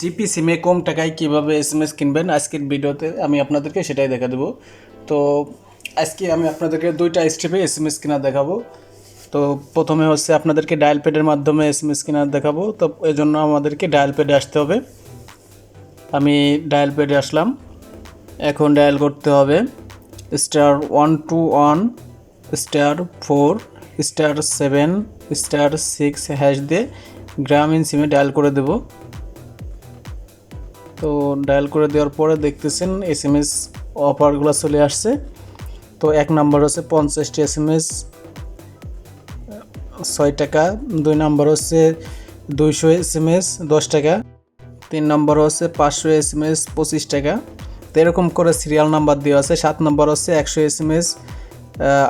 GP সিমে কম টাকায় কীভাবে এস এম এস কিনবেন? আজকের ভিডিওতে আমি আপনাদেরকে সেটাই দেখা দেবো। তো আজকে আমি আপনাদেরকে দুইটা স্টেপে এস এম এস কেনা দেখাবো। তো প্রথমে হচ্ছে আপনাদেরকে ডায়াল প্যাডের মাধ্যমে এস এম এস কেনা দেখাবো। তো এই জন্য আমাদেরকে ডায়াল প্যাডে আসতে হবে। আমি ডায়াল প্যাডে আসলাম। এখন ডায়াল করতে হবে। Star one two one, star four, star seven, star six hash দিয়ে গ্রামীণ সিমে ডায়াল করে দেব। তো ডায়াল করে দেওয়ার পরে দেখতেছেন এস এম এস অফারগুলো চলে আসছে। তো এক নম্বর হচ্ছে পঞ্চাশটি এস এম এস ছয় টাকা। দুই নম্বর হচ্ছে দুইশো এস এম এস দশ টাকা। তিন নম্বর হচ্ছে পাঁচশো এস এম এস পঁচিশ টাকা। তো এরকম করে সিরিয়াল নাম্বার দেওয়া আছে। সাত নম্বর হচ্ছে একশো এস এম এস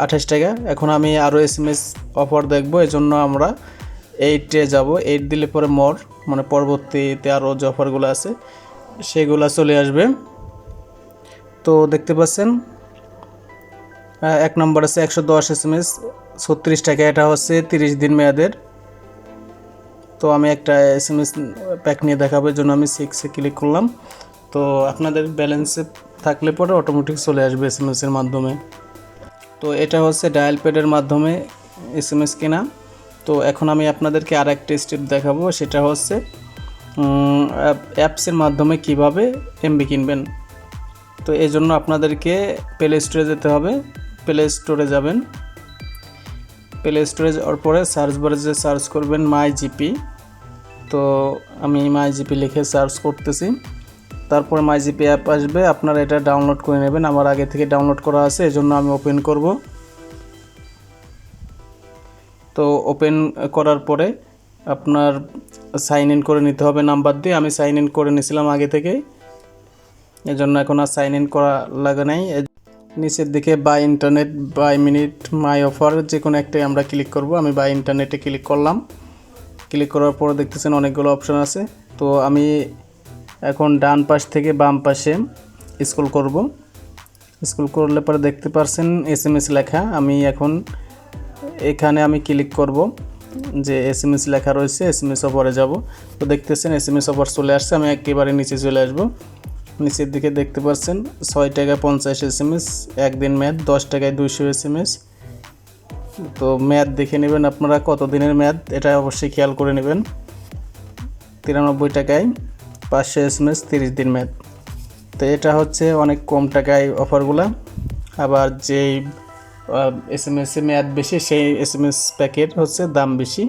আঠাশ টাকা। এখন আমি আরও এস এম এস অফার দেখব। এই জন্য আমরা এইটে যাব। এইট দিলে পরে মর মানে পরবর্তীতে আরও যে অফারগুলো আছে সেগুলো চলে আসবে। তো দেখতে পাচ্ছেন এক নম্বর আছে একশো দশ এস এম এস, ছত্রিশ টাকা, এটা হচ্ছে তিরিশ দিন মেয়াদের। তো আমি একটা এস এম এস প্যাক নিয়ে দেখাবো জন্য আমি সিক্সে ক্লিক করলাম। তো আপনাদের ব্যালেন্সে থাকলে পরে অটোমেটিক চলে আসবে এস এম এসের মাধ্যমে। তো এটা হচ্ছে ডায়াল প্যাডের মাধ্যমে এস এম এস কেনা। তো এখন আমি আপনাদেরকে আর একটা স্টেপ দেখাবো, সেটা হচ্ছে অ্যাপসের মাধ্যমে কীভাবে এমবি কিনবেন। তো এই জন্য আপনাদেরকে প্লে স্টোরে যেতে হবে। প্লে স্টোরে যাবেন। প্লে স্টোরে যাওয়ার পরে সার্চ বারে যে সার্চ করবেন মাই জিপি তো আমি মাই জিপি লিখে সার্চ করতেছি। তারপরে মাই জিপি অ্যাপ আসবে। আপনারা এটা ডাউনলোড করে নেবেন। আমার আগে থেকে ডাউনলোড করা আছে এজন্য আমি ওপেন করব। তো ওপেন করার পরে আপনার সাইন ইন করে নিতে হবে নাম্বার দিয়ে। আমি সাইন ইন করে নিয়েছিলাম আগে থেকেই। এজন্য এখন আর সাইন ইন করা লাগে নাই। নিচের দিকে buy internet buy minute my offer যে কোনো একটাই আমরা ক্লিক করব। আমি বাই ইন্টারনেটে ক্লিক করলাম। ক্লিক করার পরে দেখতেছেন অনেকগুলো অপশন আছে। তো আমি এখন ডান পাশ থেকে বাম পাশে স্কুল করব। স্কুল করলে পরে দেখতে পারছেন এস লেখা। আমি এখন এখানে আমি ক্লিক করব। যে এস এম এস লেখা রয়েছে এস এম এস অফারে যাব। তো দেখতেছেন এস এম এস অফার চলে আসছে, আমি একেবারে নিচে চলে আসব। নিচের দিকে দেখতে পাচ্ছেন, ছয় টাকা পঞ্চাশ এস এম এস একদিন ম্যাথ, দশ টাকায় দুইশো এস এম এস তো ম্যাথ দেখে নেবেন আপনারা কত দিনের ম্যাথ, এটা অবশ্যই খেয়াল করে নেবেন। তিরানব্বই টাকায় পাঁচশো এস এম এস তিরিশ দিন ম্যাথ। তো এটা হচ্ছে অনেক কম টাকায় অফারগুলা আবার যেই এস এম এস মেয়াদ বেশি, সেই এস এম এস প্যাকেট হচ্ছে দাম বেশি।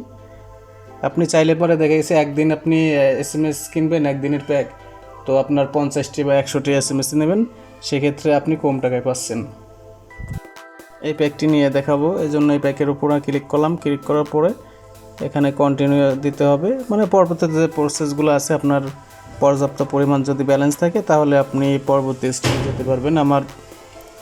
আপনি চাইলে পরে দেখা গেছে একদিন আপনি এস এম এস কিনবেন, একদিনের প্যাক তো আপনার পঞ্চাশটি বা একশোটি এস এম এস নেবেন, সেক্ষেত্রে আপনি কম টাকায় পাচ্ছেন। এই প্যাকটি নিয়ে দেখাবো। এই জন্য এই প্যাকের উপর ক্লিক করলাম। ক্লিক করার পরে এখানে কন্টিনিউ দিতে হবে। মানে পরবর্তী যে প্রসেসগুলো আছে, আপনার পর্যাপ্ত পরিমাণ যদি ব্যালেন্স থাকে, তাহলে আপনি পরবর্তী স্টেজে যেতে পারবেন। আমার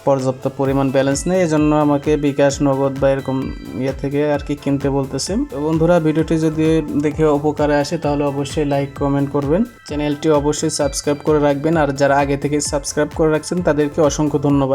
পর্যাপ্ত পরিমাণ ব্যালেন্স নেই এই জন্য আমাকে বিকাশ, নগদ বা এরকম ইয়ে থেকে আর কি কিনতে বলতেছে। বন্ধুরা, ভিডিওটি যদি দেখে উপকারে আসে, তাহলে অবশ্যই লাইক কমেন্ট করবেন। চ্যানেলটি অবশ্যই সাবস্ক্রাইব করে রাখবেন, আর যারা আগে থেকে সাবস্ক্রাইব করে রাখছেন, তাদেরকে অসংখ্য ধন্যবাদ।